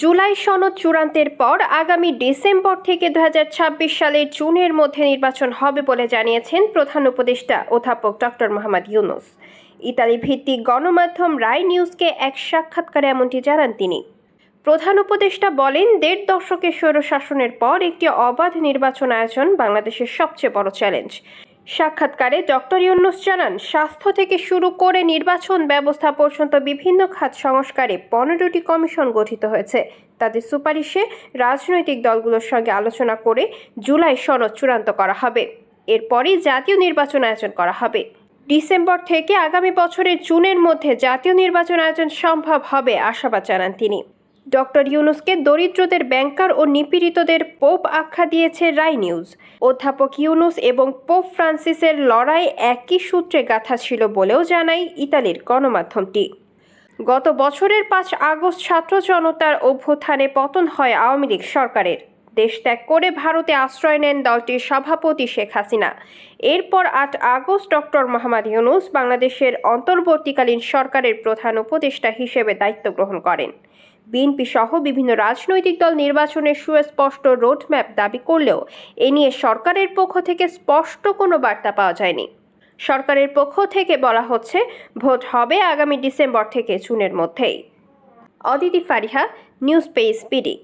জুলাই সনদ চূড়ান্তের পর আগামী ডিসেম্বর থেকে দু হাজার ছাব্বিশ সালের জুনের মধ্যে নির্বাচন হবে বলে জানিয়েছেন প্রধান উপদেষ্টা অধ্যাপক ডক্টর মোহাম্মদ ইউনুস। ইতালি ভিত্তিক গণমাধ্যম রায় নিউজকে এক সাক্ষাৎকারে এমনটি জানান তিনি। প্রধান উপদেষ্টা বলেন, দেড় দশকের স্বৈরশাসনের পর একটি অবাধ নির্বাচন আয়োজন বাংলাদেশের সবচেয়ে বড় চ্যালেঞ্জ। সাক্ষাৎকারে ডক্টর ইউনুস জানান, স্বাস্থ্য থেকে শুরু করে নির্বাচন ব্যবস্থা পর্যন্ত বিভিন্ন খাত সংস্কারে পনেরোটি কমিশন গঠিত হয়েছে। তাদের সুপারিশে রাজনৈতিক দলগুলোর সঙ্গে আলোচনা করে জুলাই সনদ চূড়ান্ত করা হবে। এরপরই জাতীয় নির্বাচন আয়োজন করা হবে। ডিসেম্বর থেকে আগামী বছরের জুনের মধ্যে জাতীয় নির্বাচন আয়োজন সম্ভব হবে, আশাবাদ জানান তিনি। ডক্টর ইউনুসকে দরিদ্রদের ব্যাংকার ও নিপীড়িতদের পোপ আখ্যা দিয়েছে রাই নিউজ। অধ্যাপক ইউনুস এবং পোপ ফ্রান্সিসের লড়াই একই সূত্রে গাঁথা ছিল বলেও জানায় ইতালির গণমাধ্যমটি। গত বছরের পাঁচ আগস্ট ছাত্র জনতার অভ্যুত্থানে পতন হয় আওয়ামী লীগ সরকারের। দেশ ত্যাগ করে ভারতে আশ্রয় নেন দলটির সভাপতি শেখ হাসিনা। এরপর আট আগস্ট ডক্টর মোহাম্মদ ইউনুস বাংলাদেশের অন্তর্বর্তীকালীন সরকারের প্রধান উপদেষ্টা হিসেবে দায়িত্ব গ্রহণ করেন। বিএনপি সহ বিভিন্ন রাজনৈতিক দল নির্বাচনের সুস্পষ্ট রোডম্যাপ দাবি করলেও এ নিয়ে সরকারের পক্ষ থেকে স্পষ্ট কোনো বার্তা পাওয়া যায়নি। সরকারের পক্ষ থেকে বলা হচ্ছে, ভোট হবে আগামী ডিসেম্বর থেকে জুনের মধ্যেই। Aditi Fariha, news page PD